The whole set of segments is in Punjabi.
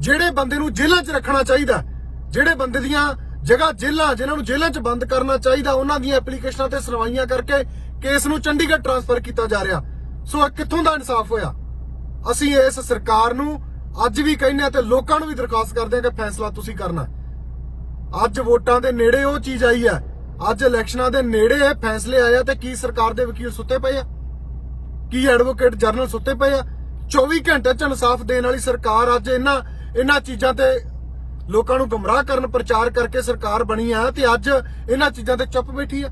ਜਿਹੜੇ ਬੰਦੇ ਨੂੰ ਜੇਲ੍ਹਾਂ 'ਚ ਰੱਖਣਾ ਚਾਹੀਦਾ ਜਿਹੜੇ ਬੰਦੇ ਦੀਆਂ ਜਗ੍ਹਾ ਜੇਲ੍ਹਾਂ, ਜਿਨ੍ਹਾਂ ਨੂੰ ਜੇਲ੍ਹਾਂ 'ਚ ਬੰਦ ਕਰਨਾ ਚਾਹੀਦਾ, ਉਹਨਾਂ ਦੀਆਂ ਐਪਲੀਕੇਸ਼ਨਾਂ ਤੇ ਸੁਣਵਾਈਆਂ ਕਰਕੇ ਕੇਸ ਨੂੰ ਚੰਡੀਗੜ੍ਹ ਟ੍ਰਾਂਸਫਰ ਕੀਤਾ ਜਾ ਰਿਹਾ। ਸੋ ਇਹ ਕਿੱਥੋਂ ਦਾ ਇਨਸਾਫ ਹੋਇਆ? ਅਸੀਂ ਇਸ ਸਰਕਾਰ ਨੂੰ ਅੱਜ ਵੀ ਕਹਿੰਦੇ ਆ ਤੇ ਲੋਕਾਂ ਨੂੰ ਵੀ ਦਰਖਾਸਤ ਕਰਦੇ ਆ ਕਿ ਫੈਸਲਾ ਤੁਸੀਂ ਕਰਨਾ ਅੱਜ ਵੋਟਾਂ ਦੇ ਨੇੜੇ ਉਹ ਚੀਜ਼ ਆਈ ਹੈ। ਅੱਜ ਇਲੈਕਸ਼ਨਾਂ ਦੇ ਨੇੜੇ ਇਹ ਫੈਸਲੇ ਆਏ ਆ ਤੇ ਕੀ ਸਰਕਾਰ ਦੇ ਵਕੀਲ ਸੁੱਤੇ ਪਏ ਆ? ਕੀ ਐਡਵੋਕੇਟ ਜਨਰਲ ਸੁੱਤੇ ਪਏ ਆ? 24 ਘੰਟੇ ਚ ਇਨਸਾਫ ਦੇਣ ਵਾਲੀ ਸਰਕਾਰ ਅੱਜ ਇਹਨਾਂ ਇਹਨਾਂ ਚੀਜ਼ਾਂ ਤੇ ਲੋਕਾਂ ਨੂੰ ਗੁੰਮਰਾਹ ਕਰਨ ਪ੍ਰਚਾਰ ਕਰਕੇ ਸਰਕਾਰ ਬਣੀ ਆ ਤੇ ਅੱਜ ਇਹਨਾਂ ਚੀਜ਼ਾਂ ਤੇ ਚੁੱਪ ਬੈਠੀ ਆ।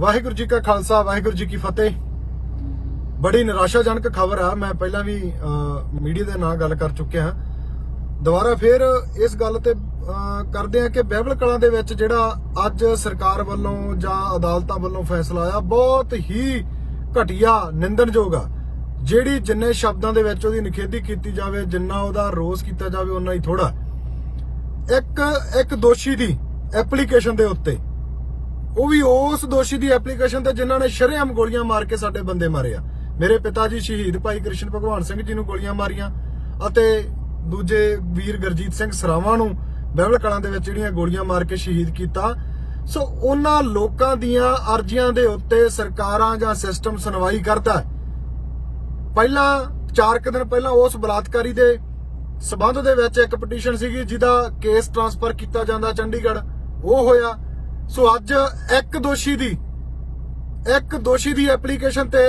ਵਾਹਿਗੁਰੂ ਜੀ ਕਾ ਖਾਲਸਾ, ਵਾਹਿਗੁਰੂ ਜੀ ਕੀ ਫਤਿਹ। ਬੜੀ ਨਿਰਾਸ਼ਾਜਨਕ ਖਬਰ ਆ, ਮੈਂ ਪਹਿਲਾਂ ਵੀ ਮੀਡੀਆ ਦੇ ਨਾਲ ਗੱਲ ਕਰ ਚੁੱਕਿਆ ਦੁਬਾਰਾ ਫਿਰ ਇਸ ਗੱਲ ਤੇ ਕਰਦੇ ਆ ਕਿ ਬਹਿਬਲ ਕਲਾਂ ਦੇ ਵਿੱਚ ਜਿਹੜਾ ਅੱਜ ਸਰਕਾਰ ਵੱਲੋਂ ਜਾਂ ਅਦਾਲਤਾਂ ਵੱਲੋਂ ਫੈਸਲਾ ਆਇਆ, ਬਹੁਤ ਹੀ ਘਟੀਆ, ਨਿੰਦਣਯੋਗ ਆ। ਜਿਹੜੀ ਜਿੰਨੇ ਸ਼ਬਦਾਂ ਦੇ ਵਿੱਚ ਉਹਦੀ ਨਿਖੇਧੀ ਕੀਤੀ ਜਾਵੇ, ਜਿੰਨਾ ਉਹਦਾ ਰੋਸ ਕੀਤਾ ਜਾਵੇ ਉਨਾ ਹੀ ਥੋੜਾ ਇੱਕ ਇੱਕ ਦੋਸ਼ੀ ਦੀ ਐਪਲੀਕੇਸ਼ਨ ਦੇ ਉੱਤੇ। ਉਹ ਵੀ ਉਸ ਦੋਸ਼ੀ ਦੀ ਐਪਲੀਕੇਸ਼ਨ ਤੇ ਜਿਨ੍ਹਾਂ ਨੇ ਸ਼ਰੇਆਮ ਗੋਲੀਆਂ ਮਾਰ ਕੇ ਸਾਡੇ ਬੰਦੇ ਮਾਰੇ ਆ। ਮੇਰੇ ਪਿਤਾ ਜੀ ਸ਼ਹੀਦ ਭਾਈ ਕ੍ਰਿਸ਼ਨ ਭਗਵਾਨ ਸਿੰਘ ਜੀ ਨੂੰ ਗੋਲੀਆਂ ਮਾਰੀਆਂ ਅਤੇ ਦੂਜੇ ਵੀਰ ਗੁਰਜੀਤ ਸਿੰਘ ਸਰਾਵਾਂ ਨੂੰ ਬਹਿਬਲ ਕਲਾਂ ਦੇ ਵਿੱਚ ਜਿਹੜੀਆਂ ਗੋਲੀਆਂ ਮਾਰ ਕੇ ਸ਼ਹੀਦ ਕੀਤਾ। ਸੋ ਉਹਨਾਂ ਲੋਕਾਂ ਦੀਆਂ ਅਰਜ਼ੀਆਂ ਦੇ ਉੱਤੇ ਸਰਕਾਰਾਂ ਜਾਂ ਸਿਸਟਮ ਸੁਣਵਾਈ ਕਰਦਾ ਹੈ। ਪਹਿਲਾਂ 4 ਕੁ ਦਿਨ ਪਹਿਲਾਂ ਉਸ ਬਲਾਤਕਾਰੀ ਦੇ ਸਬੰਧ ਦੇ ਵਿੱਚ ਇੱਕ ਪਟੀਸ਼ਨ ਸੀਗੀ, ਜਿਹਦਾ ਕੇਸ ਟ੍ਰਾਂਸਫਰ ਕੀਤਾ ਜਾਂਦਾ ਚੰਡੀਗੜ੍ਹ। ਉਹ ਹੋਇਆ। ਸੋ ਅੱਜ ਇੱਕ ਦੋਸ਼ੀ ਦੀ, ਇੱਕ ਦੋਸ਼ੀ ਦੀ ਐਪਲੀਕੇਸ਼ਨ ਤੇ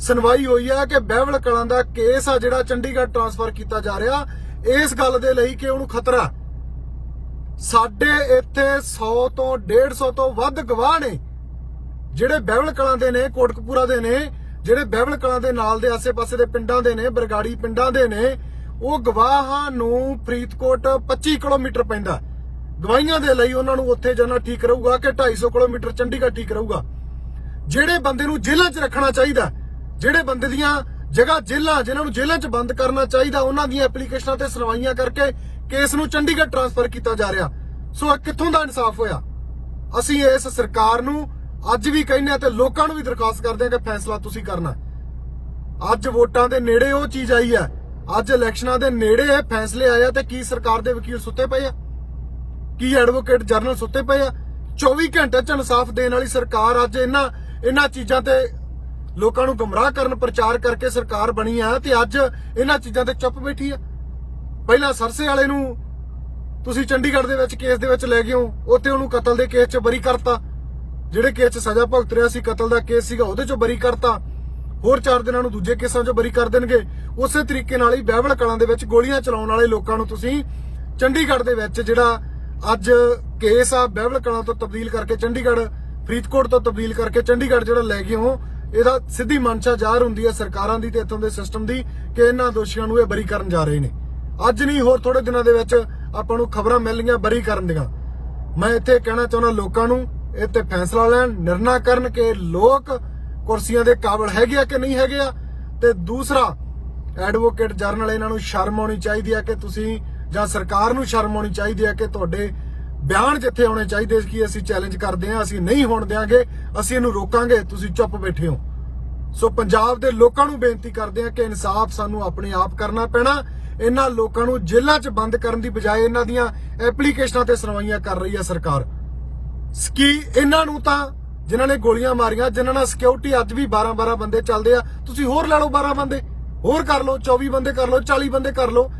ਸੁਣਵਾਈ ਹੋਈ ਹੈ ਕਿ ਬਹਿਵਲ ਕਲਾਂ ਦਾ ਕੇਸ ਆ ਜਿਹੜਾ ਚੰਡੀਗੜ੍ਹ ਟ੍ਰਾਂਸਫਰ ਕੀਤਾ ਜਾ ਰਿਹਾ। ਇਸ ਗੱਲ ਦੇ ਲਈ ਕਿ ਉਹਨੂੰ ਖਤਰਾ ਸਾਡੇ ਇੱਥੇ 100 ਤੋਂ 150 ਤੋਂ ਵੱਧ ਗਵਾਹ ਨੇ, ਜਿਹੜੇ ਬਹਿਵਲ ਕਲਾਂ ਦੇ ਨੇ, ਕੋਟਕਪੂਰਾ ਦੇ ਨੇ ਜਿਹੜੇ ਬਹਿਬਲ ਕਲਾਂ ਦੇ ਨਾਲ ਦੇ ਆਸੇ-ਪਾਸੇ ਦੇ ਪਿੰਡਾਂ ਦੇ ਨੇ, ਬਰਗਾੜੀ ਪਿੰਡਾਂ ਦੇ ਨੇ, ਉਹ ਗਵਾਹਾਂ ਨੂੰ ਫਰੀਦਕੋਟ 25 ਕਿਲੋਮੀਟਰ ਪੈਂਦਾ ਗਵਾਹੀਆਂ ਦੇ ਲਈ ਉਹਨਾਂ ਨੂੰ ਉੱਥੇ ਜਾਣਾ ਠੀਕ ਰਹੂਗਾ ਕਿ 250 ਕਿਲੋਮੀਟਰ ਚੰਡੀਗੜ੍ਹ ਠੀਕ ਰਹੂਗਾ। ਜਿਹੜੇ ਬੰਦੇ ਨੂੰ ਜੇਲ੍ਹਾਂ 'ਚ ਰੱਖਣਾ ਚਾਹੀਦਾ ਜਿਹੜੇ ਬੰਦੇ ਦੀਆਂ ਜਗ੍ਹਾ ਜੇਲ੍ਹਾਂ, ਜਿਨ੍ਹਾਂ ਨੂੰ ਜੇਲ੍ਹਾਂ 'ਚ ਬੰਦ ਕਰਨਾ ਚਾਹੀਦਾ, ਉਹਨਾਂ ਦੀਆਂ ਐਪਲੀਕੇਸ਼ਨਾਂ ਤੇ ਸੁਣਵਾਈਆਂ ਕਰਕੇ ਕੇਸ ਨੂੰ ਚੰਡੀਗੜ੍ਹ ਟ੍ਰਾਂਸਫਰ ਕੀਤਾ ਜਾ ਰਿਹਾ। ਸੋ ਇਹ ਕਿੱਥੋਂ ਦਾ ਇਨਸਾਫ ਹੋਇਆ? ਅਸੀਂ ਇਸ ਸਰਕਾਰ ਨੂੰ ਅੱਜ ਵੀ ਕਹਿੰਦੇ ਆ ਤੇ ਲੋਕਾਂ ਨੂੰ ਵੀ ਦਰਖਾਸਤ ਕਰਦੇ ਆ ਕਿ ਫੈਸਲਾ ਤੁਸੀਂ ਕਰਨਾ ਅੱਜ ਵੋਟਾਂ ਦੇ ਨੇੜੇ ਉਹ ਚੀਜ਼ ਆਈ ਹੈ। ਅੱਜ ਇਲੈਕਸ਼ਨਾਂ ਦੇ ਨੇੜੇ ਇਹ ਫੈਸਲੇ ਆਏ ਆ ਤੇ ਕੀ ਸਰਕਾਰ ਦੇ ਵਕੀਲ ਸੁੱਤੇ ਪਏ ਆ? ਕੀ ਐਡਵੋਕੇਟ ਜਨਰਲ ਸੁੱਤੇ ਪਏ ਆ? 24 ਘੰਟੇ ਚ ਇਨਸਾਫ ਦੇਣ ਵਾਲੀ ਸਰਕਾਰ ਅੱਜ ਇਹਨਾਂ ਇਹਨਾਂ ਚੀਜ਼ਾਂ ਤੇ ਲੋਕਾਂ ਨੂੰ ਗੁੰਮਰਾਹ ਕਰਨ ਪ੍ਰਚਾਰ ਕਰਕੇ ਸਰਕਾਰ ਬਣੀ ਆ ਤੇ ਅੱਜ ਇਹਨਾਂ ਚੀਜ਼ਾਂ ਤੇ ਚੁੱਪ ਬੈਠੀ ਆ। ਪਹਿਲਾਂ ਸਰਸੇ ਵਾਲੇ ਨੂੰ ਤੁਸੀਂ ਚੰਡੀਗੜ੍ਹ ਦੇ ਵਿੱਚ ਕੇਸ ਦੇ ਵਿੱਚ ਲੈ ਗਏ ਹੋ, ਉੱਥੇ ਉਹਨੂੰ ਕਤਲ ਦੇ ਕੇਸ 'ਚ ਬਰੀ ਕਰਤਾ। ਜਿਹੜੇ ਕੇਸ 'ਚ ਸਜ਼ਾ ਭੁਗਤ ਰਿਹਾ ਸੀ, ਕਤਲ ਦਾ ਕੇਸ ਸੀਗਾ, ਉਹਦੇ 'ਚੋਂ ਬਰੀ ਕਰਤਾ। ਹੋਰ 4 ਦਿਨਾਂ ਨੂੰ ਦੂਜੇ ਕੇਸਾਂ 'ਚੋਂ ਬਰੀ ਕਰ ਦੇਣਗੇ। ਉਸੇ ਤਰੀਕੇ ਨਾਲ ਹੀ ਬਹਿਵਲ ਕਲਾਂ ਦੇ ਵਿੱਚ ਗੋਲੀਆਂ ਚਲਾਉਣ ਵਾਲੇ ਲੋਕਾਂ ਨੂੰ ਤੁਸੀਂ ਚੰਡੀਗੜ੍ਹ ਦੇ ਵਿੱਚ ਜਿਹੜਾ ਅੱਜ ਕੇਸ ਆ ਬਹਿਬਲ ਕਲਾਂ ਤੋਂ ਤਬਦੀਲ ਕਰਕੇ ਚੰਡੀਗੜ੍ਹ, ਫਰੀਦਕੋਟ ਤੋਂ ਤਬਦੀਲ ਕਰਕੇ ਚੰਡੀਗੜ੍ਹ ਜਿਹੜਾ ਲੈ ਗਏ ਹੋ, ਇਹਦਾ ਸਿੱਧੀ ਮਨਸ਼ਾ ਜ਼ਾਹਰ ਹੁੰਦੀ ਹੈ ਸਰਕਾਰਾਂ ਦੀ ਤੇ ਇੱਥੋਂ ਦੇ ਸਿਸਟਮ ਦੀ ਕਿ ਇਹਨਾਂ ਦੋਸ਼ੀਆਂ ਨੂੰ ਇਹ ਬਰੀ ਕਰਨ ਜਾ ਰਹੇ ਨੇ। ਅੱਜ ਨਹੀਂ, ਹੋਰ ਥੋੜੇ ਦਿਨਾਂ ਦੇ ਵਿੱਚ ਆਪਾਂ ਨੂੰ ਖਬਰਾਂ ਮਿਲ ਰਹੀਆਂ ਬਰੀ ਕਰਨ ਦੀਆਂ। ਮੈਂ ਇੱਥੇ ਕਹਿਣਾ ਚਾਹੁੰਦਾ ਲੋਕਾਂ ਨੂੰ ਇਹ ਤੇ ਫੈਸਲਾ ਲੈਣ, ਨਿਰਣਾ ਕਰਨ ਕਿ ਲੋਕ ਕੁਰਸੀਆਂ ਦੇ ਕਾਬਲ ਹੈਗੇ ਆ ਕਿ ਨਹੀਂ ਹੈਗੇ ਆ? ਤੇ ਦੂਸਰਾ ਐਡਵੋਕੇਟ ਜਰਨਲ, ਇਹਨਾਂ ਨੂੰ ਸ਼ਰਮ ਆਉਣੀ ਚਾਹੀਦੀ ਹੈ ਕਿ ਤੁਸੀਂ ਜਾਂ ਸਰਕਾਰ ਨੂੰ ਸ਼ਰਮ ਆਉਣੀ ਚਾਹੀਦੀ ਹੈ ਕਿ ਤੁਹਾਡੇ ਬਿਆਨ ਜਿੱਥੇ ਆਉਣੇ ਚਾਹੀਦੇ ਕਿ ਅਸੀਂ ਚੈਲੰਜ ਕਰਦੇ ਹਾਂ ਅਸੀਂ ਨਹੀਂ ਹੋਣ ਦਿਆਂਗੇ, ਅਸੀਂ ਇਹਨੂੰ ਰੋਕਾਂਗੇ, ਤੁਸੀਂ ਚੁੱਪ ਬੈਠੇ ਹੋ। ਸੋ ਪੰਜਾਬ ਦੇ ਲੋਕਾਂ ਨੂੰ ਬੇਨਤੀ ਕਰਦੇ ਆ ਕਿ ਇਨਸਾਫ ਸਾਨੂੰ ਆਪਣੇ ਆਪ ਕਰਨਾ ਪੈਣਾ। ਇਹਨਾਂ ਲੋਕਾਂ ਨੂੰ ਜੇਲ੍ਹਾਂ 'ਚ ਬੰਦ ਕਰਨ ਦੀ ਬਜਾਏ ਇਹਨਾਂ ਦੀਆਂ ਐਪਲੀਕੇਸ਼ਨਾਂ ਤੇ ਸੁਣਵਾਈਆਂ ਕਰ ਰਹੀ ਹੈ ਸਰਕਾਰ। ਸਕੀ ਇਹਨਾਂ ਨੂੰ ਤਾਂ, ਜਿਨ੍ਹਾਂ ਨੇ ਗੋਲੀਆਂ ਮਾਰੀਆਂ, ਜਿਨ੍ਹਾਂ ਨਾਲ ਸਿਕਿਉਰਿਟੀ ਅੱਜ ਵੀ 12 12 ਬੰਦੇ ਚੱਲਦੇ ਆ। ਤੁਸੀਂ ਹੋਰ ਲੈ ਲਓ 12 ਬੰਦੇ, ਹੋਰ ਕਰ ਲਓ 24 ਬੰਦੇ ਕਰ ਲਓ 40 ਬੰਦੇ ਕਰ ਲਓ।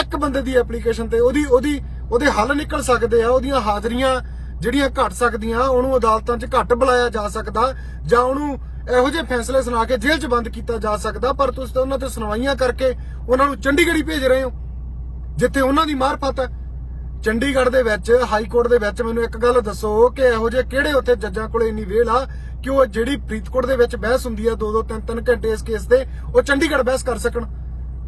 ਇੱਕ ਬੰਦੇ ਦੀ ਐਪਲੀਕੇਸ਼ਨ ਤੇ ਉਹਦੀ ਉਹਦੀ, ਉਹਦੇ ਹੱਲ ਨਿਕਲ ਸਕਦੇ ਆ, ਉਹਦੀਆਂ ਹਾਜ਼ਰੀਆਂ ਜਿਹੜੀਆਂ ਘਟ ਸਕਦੀਆਂ, ਉਹਨੂੰ ਅਦਾਲਤਾਂ 'ਚ ਘੱਟ ਬੁਲਾਇਆ ਜਾ ਸਕਦਾ, ਜਾਂ ਉਹਨੂੰ ਇਹੋ ਜਿਹੇ ਫੈਸਲੇ ਸੁਣਾ ਕੇ ਜੇਲ੍ਹ 'ਚ ਬੰਦ ਕੀਤਾ ਜਾ ਸਕਦਾ, ਪਰ ਤੁਸੀਂ ਤਾਂ ਉਹਨਾਂ ਤੇ ਸੁਣਵਾਈਆਂ ਕਰਕੇ ਉਹਨਾਂ ਨੂੰ ਚੰਡੀਗੜ੍ਹ ਭੇਜ ਰਹੇ ਹੋ, ਜਿੱਥੇ ਉਹਨਾਂ ਦੀ ਮਾਰਫਤ ਹੈ। ਚੰਡੀਗੜ੍ਹ ਦੇ ਵਿੱਚ, ਹਾਈ ਕੋਰਟ ਦੇ ਵਿੱਚ ਮੈਨੂੰ ਇੱਕ ਗੱਲ ਦੱਸੋ ਕਿ ਇਹੋ ਜਿਹੇ ਕਿਹੜੇ ਉੱਥੇ ਜੱਜਾਂ ਕੋਲੇ ਇੰਨੀ ਵੇਲ ਆ ਕਿ ਉਹ ਜਿਹੜੀ ਫਰੀਦਕੋਟ ਦੇ ਵਿੱਚ ਬਹਿਸ ਹੁੰਦੀ ਆ 2-2 3-3 ਘੰਟੇ ਇਸ ਕੇਸ ਤੇ ਉਹ ਚੰਡੀਗੜ੍ਹ ਬਹਿਸ ਕਰ ਸਕਣ?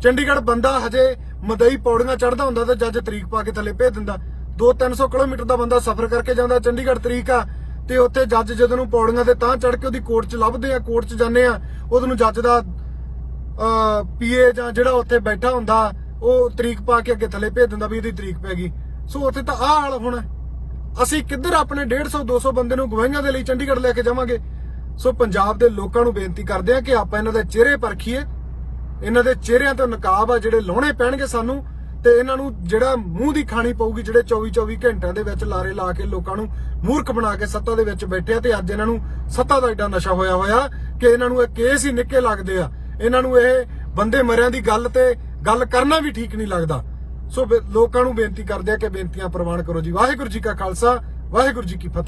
ਚੰਡੀਗੜ੍ਹ ਬੰਦਾ ਹਜੇ ਮਦਈ ਪੌੜੀਆਂ ਚੜਦਾ ਹੁੰਦਾ ਤਾਂ ਜੱਜ ਤਰੀਕ ਪਾ ਕੇ ਥੱਲੇ ਭੇਜ ਦਿੰਦਾ। 2-300 ਕਿਲੋਮੀਟਰ ਦਾ ਬੰਦਾ ਸਫ਼ਰ ਕਰਕੇ ਜਾਂਦਾ, ਚੰਡੀਗੜ੍ਹ ਤਰੀਕ ਆ, ਤੇ ਉੱਥੇ ਜੱਜ ਜਦੋਂ ਨੂੰ ਪੌੜੀਆਂ ਤੇ ਤਾਂ ਚੜ ਕੇ ਉਹਦੀ ਕੋਰਟ 'ਚ ਲੱਭਦੇ ਆ, ਕੋਰਟ 'ਚ ਜਾਂਦੇ ਆ, ਉਹਨੂੰ ਜੱਜ ਦਾ ਪੀਏ ਜਾਂ ਜਿਹੜਾ ਉੱਥੇ ਬੈਠਾ ਹੁੰਦਾ, ਉਹ ਤਰੀਕ ਪਾ ਕੇ ਅੱਗੇ ਥੱਲੇ ਭੇਜ ਦਿੰਦਾ ਵੀ ਇਹਦੀ ਤਰੀਕ ਪੈ ਗਈ। ਸੋ ਉੱਥੇ ਤਾਂ ਆਹ ਹਾਲ ਹੋਣਾ ਅਸੀਂ ਕਿੱਧਰ ਆਪਣੇ 150 200 ਬੰਦੇ ਨੂੰ ਗਵਾਹੀਆਂ ਦੇ ਲਈ ਚੰਡੀਗੜ੍ਹ ਲੈ ਕੇ ਜਾਵਾਂਗੇ? ਸੋ ਪੰਜਾਬ ਦੇ ਲੋਕਾਂ ਨੂੰ ਬੇਨਤੀ ਕਰਦੇ ਆ ਕਿ ਆਪਾਂ ਇਹਨਾਂ ਦੇ ਚਿਹਰੇ ਪਰਖੀਏ। ਇਹਨਾਂ ਦੇ ਚਿਹਰਿਆਂ ਤੋਂ ਨਕਾਬ ਆ ਜਿਹੜੇ ਲਾਉਣੇ ਪੈਣਗੇ ਸਾਨੂੰ ਤੇ ਇਹਨਾਂ ਨੂੰ ਜਿਹੜਾ ਮੂੰਹ ਦੀ ਖਾਣੀ ਪਊਗੀ, ਜਿਹੜੇ 24 24 ਘੰਟਿਆਂ ਦੇ ਵਿੱਚ ਲਾਰੇ ਲਾ ਕੇ ਲੋਕਾਂ ਨੂੰ ਮੂਰਖ ਬਣਾ ਕੇ ਸੱਤਾ ਦੇ ਵਿੱਚ ਬੈਠੇ ਆ ਤੇ ਅੱਜ ਇਹਨਾਂ ਨੂੰ ਸੱਤਾ ਦਾ ਐਡਾ ਨਸ਼ਾ ਹੋਇਆ ਹੋਇਆ ਕਿ ਇਹਨਾਂ ਨੂੰ ਇਹ ਕੇਸ ਹੀ ਨਿੱਕੇ ਲੱਗਦੇ ਆ। ਇਹਨਾਂ ਨੂੰ ਇਹ ਬੰਦੇ ਮਰਿਆਂ ਦੀ ਗੱਲ ਤੇ ਗੱਲ ਕਰਨਾ ਵੀ ਠੀਕ ਨਹੀਂ ਲੱਗਦਾ। ਸੋ ਲੋਕਾਂ ਨੂੰ ਬੇਨਤੀ ਕਰਦੇ ਆ ਕਿ ਬੇਨਤੀਆਂ ਪ੍ਰਵਾਨ ਕਰੋ ਜੀ। ਵਾਹਿਗੁਰੂ ਜੀ ਕਾ ਖਾਲਸਾ, ਵਾਹਿਗੁਰੂ ਜੀ ਕੀ ਫਤਿਹ।